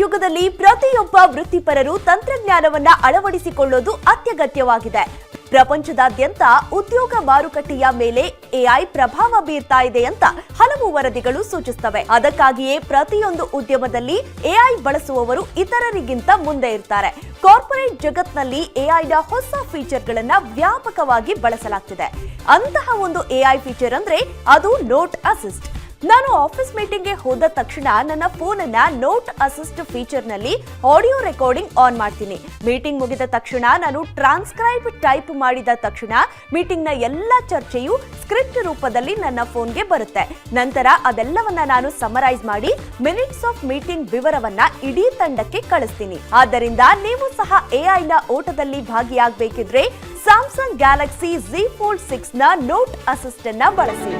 ಯುಗದಲ್ಲಿ ಪ್ರತಿಯೊಬ್ಬ ವೃತ್ತಿಪರರು ತಂತ್ರಜ್ಞಾನವನ್ನ ಅಳವಡಿಸಿಕೊಳ್ಳೋದು ಅತ್ಯಗತ್ಯವಾಗಿದೆ. ಪ್ರಪಂಚದಾದ್ಯಂತ ಉದ್ಯೋಗ ಮಾರುಕಟ್ಟೆಯ ಮೇಲೆ ಎಐ ಪ್ರಭಾವ ಬೀರ್ತಾ ಇದೆ ಅಂತ ಹಲವು ವರದಿಗಳು ಸೂಚಿಸುತ್ತವೆ ಅದಕ್ಕಾಗಿಯೇ ಪ್ರತಿಯೊಂದು ಉದ್ಯಮದಲ್ಲಿ ಎಐ ಬಳಸುವವರು ಇತರರಿಗಿಂತ ಮುಂದೆ ಇರ್ತಾರೆ. ಕಾರ್ಪೊರೇಟ್ ಜಗತ್ನಲ್ಲಿ ಎಐನ ಹೊಸ ಫೀಚರ್ಗಳನ್ನ ವ್ಯಾಪಕವಾಗಿ ಬಳಸಲಾಗ್ತಿದೆ. ಅಂತಹ ಒಂದು ಎಐ ಫೀಚರ್ ಅಂದ್ರೆ ಅದು ನೋಟ್ ಅಸಿಸ್ಟ್. ನಾನು ಆಫೀಸ್ ಮೀಟಿಂಗ್ಗೆ ಹೋದ ತಕ್ಷಣ ನನ್ನ ಫೋನ್ ಅನ್ನ ನೋಟ್ ಅಸಿಸ್ಟ್ ಫೀಚರ್ನಲ್ಲಿ ಆಡಿಯೋ ರೆಕಾರ್ಡಿಂಗ್ ಆನ್ ಮಾಡ್ತೀನಿ. ಮೀಟಿಂಗ್ ಮುಗಿದ ತಕ್ಷಣ ನಾನು ಟ್ರಾನ್ಸ್ಕ್ರೈಬ್ ಟೈಪ್ ಮಾಡಿದ ತಕ್ಷಣ ಮೀಟಿಂಗ್ನ ಎಲ್ಲ ಚರ್ಚೆಯು ಸ್ಕ್ರಿಪ್ಟ್ ರೂಪದಲ್ಲಿ ನನ್ನ ಫೋನ್ಗೆ ಬರುತ್ತೆ. ನಂತರ ಅದೆಲ್ಲವನ್ನ ನಾನು ಸಮರೈಸ್ ಮಾಡಿ ಮಿನಿಟ್ಸ್ ಆಫ್ ಮೀಟಿಂಗ್ ವಿವರವನ್ನ ಇಡೀ ತಂಡಕ್ಕೆ ಕಳಿಸ್ತೀನಿ. ಆದ್ದರಿಂದ ನೀವು ಸಹ ಎಐನ ಓಟದಲ್ಲಿ ಭಾಗಿಯಾಗಬೇಕಿದ್ರೆ ಸ್ಯಾಮ್ಸಂಗ್ ಗ್ಯಾಲಕ್ಸಿ ಜಿ ಫೋಲ್ಡ್ ಸಿಕ್ಸ್ನ ನೋಟ್ ಅಸಿಸ್ಟೆಂಟ್ ಅನ್ನ ಬಳಸಿ.